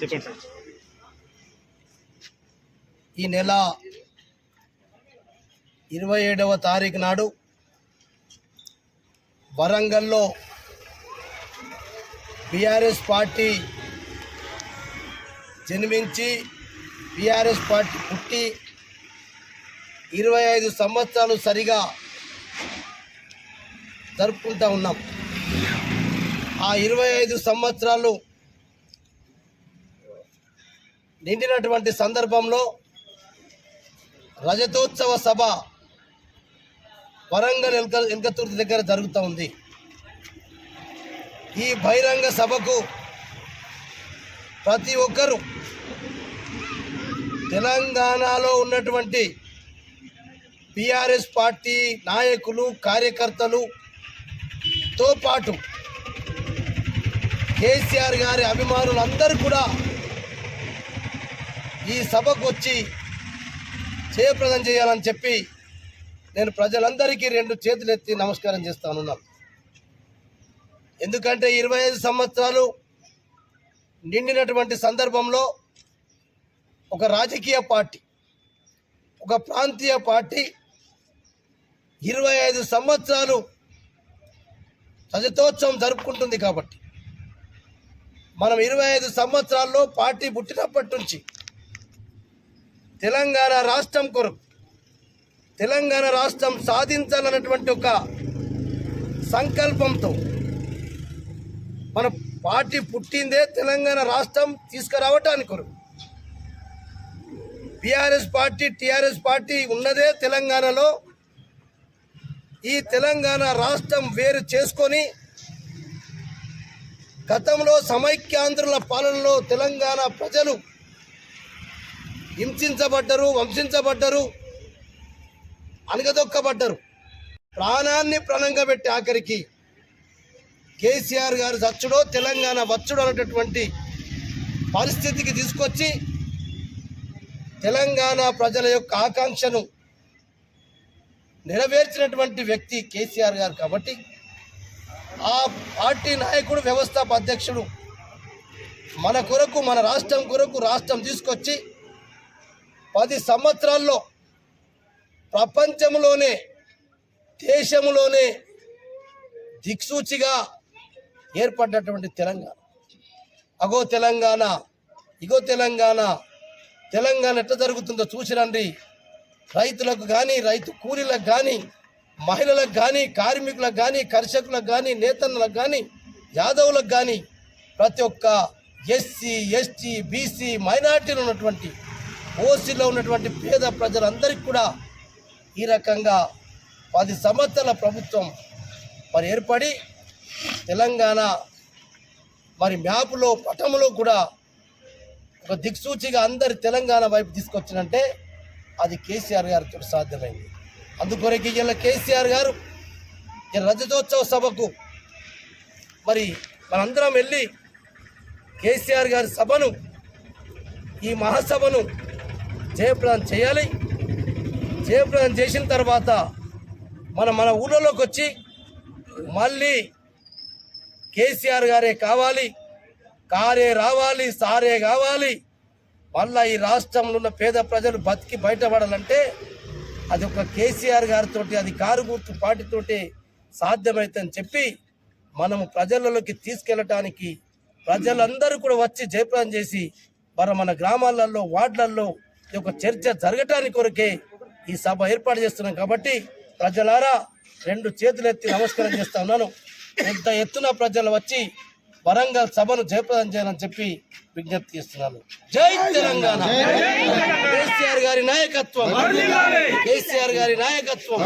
చెప్పండి. సార్ ఈ నెల ఇరవై ఏడవ తారీఖు నాడు వరంగల్లో బీఆర్ఎస్ పార్టీ జన్మించి బీఆర్ఎస్ పార్టీ పుట్టి ఇరవై ఐదు సంవత్సరాలు సరిగా జరుపుకుంటా ఉన్నాం. ఆ ఇరవై ఐదు సంవత్సరాలు నిండినటువంటి సందర్భంలో రజతోత్సవ సభ వరంగల్ ఎల్క ఎల్కతుర్తి దగ్గర జరుగుతూ ఉంది. ఈ బహిరంగ సభకు ప్రతి ఒక్కరూ తెలంగాణలో ఉన్నటువంటి పిఆర్ఎస్ పార్టీ నాయకులు కార్యకర్తలుతో పాటు కేసీఆర్ గారి అభిమానులందరూ కూడా ఈ సభకు వచ్చి జయప్రదం చేయాలని చెప్పి నేను ప్రజలందరికీ రెండు చేతులు ఎత్తి నమస్కారం చేస్తానున్నాను ఎందుకంటే ఇరవై ఐదు సంవత్సరాలు నిండినటువంటి సందర్భంలో ఒక రాజకీయ పార్టీ ఒక ప్రాంతీయ పార్టీ ఇరవై ఐదు సంవత్సరాలు రజతోత్సవం జరుపుకుంటుంది కాబట్టి మనం ఇరవై ఐదు సంవత్సరాల్లో పార్టీ పుట్టినప్పటి నుంచి తెలంగాణ రాష్ట్రం కొరకు తెలంగాణ రాష్ట్రం సాధించాలన్నటువంటి ఒక సంకల్పంతో మన పార్టీ పుట్టిందే తెలంగాణ రాష్ట్రం తీసుకురావటానికి కొరకు. బీఆర్ఎస్ పార్టీ టీఆర్ఎస్ పార్టీ ఉన్నదే తెలంగాణలో. ఈ తెలంగాణ రాష్ట్రం వేరు చేసుకొని గతంలో సమైక్యాంధ్రుల పాలనలో తెలంగాణ ప్రజలు హింసించబడ్డరు వంశించబడ్డరు అనగదొక్కబడ్డరు ప్రాణాన్ని ప్రణంగా పెట్టి ఆఖరికి కేసీఆర్ గారు చచ్చుడో తెలంగాణ వచ్చుడో అనేటటువంటి పరిస్థితికి తీసుకొచ్చి తెలంగాణ ప్రజల యొక్క ఆకాంక్షను నెరవేర్చినటువంటి వ్యక్తి కేసీఆర్ గారు కాబట్టి ఆ పార్టీ నాయకుడు వ్యవస్థాప అధ్యక్షుడు మన కొరకు మన రాష్ట్రం కొరకు రాష్ట్రం తీసుకొచ్చి పది సంవత్సరాల్లో ప్రపంచంలోనే దేశంలోనే దిక్సూచిగా ఏర్పడ్డటువంటి తెలంగాణ. అగో తెలంగాణ ఇగో తెలంగాణ తెలంగాణ ఎట్లా జరుగుతుందో చూసిరండి రైతులకు కానీ రైతు కూలీలకు కానీ మహిళలకు కానీ కార్మికులకు కానీ కర్షకులకు కానీ నేతన్నలకు కానీ యాదవులకు కానీ ప్రతి ఒక్క ఎస్సీ ఎస్టీ బీసీ మైనార్టీలు ఉన్నటువంటి ఓసీలో ఉన్నటువంటి పేద ప్రజలందరికీ కూడా ఈ రకంగా పది సంవత్సరాల ప్రభుత్వం మరి ఏర్పడి తెలంగాణ మరి మ్యాప్లో పటంలో కూడా ఒక దిక్సూచిగా అందరి తెలంగాణ వైపు తీసుకొచ్చినంటే అది కేసీఆర్ గారితో సాధ్యమైంది. అందుకొరకు ఇలా కేసీఆర్ గారు ఈ రజతోత్సవ సభకు మరి మనందరం వెళ్ళి కేసీఆర్ గారి సభను ఈ మహాసభను జయప్రదం చేయాలి. జయప్రదం చేసిన తర్వాత మన మన ఊళ్ళలోకి వచ్చి మళ్ళీ కేసీఆర్ గారే కావాలి. కారే రావాలి సారే కావాలి. మళ్ళీ ఈ రాష్ట్రంలో ఉన్న పేద ప్రజలు బతికి బయటపడాలంటే అది ఒక కేసీఆర్ గారితో అది కారు గుర్తు పార్టీతోటి సాధ్యమవుతుందని చెప్పి మనము ప్రజలలోకి తీసుకెళ్ళటానికి ప్రజలందరూ కూడా వచ్చి జయప్రదం చేసి మరి మన గ్రామాలలో వార్డులలో ఈ యొక్క చర్చ జరగటానికి కొరకే ఈ సభ ఏర్పాటు చేస్తున్నాం కాబట్టి ప్రజలారా రెండు చేతులు ఎత్తి నమస్కారం చేస్తా ఉన్నాను. పెద్ద ఎత్తున ప్రజలు వచ్చి వరంగల్ సభను జయప్రదం చేయాలని చెప్పి విజ్ఞప్తి చేస్తున్నాను. జై తెలంగాణ. కేసీఆర్ గారి నాయకత్వం. కేసీఆర్ గారి నాయకత్వం.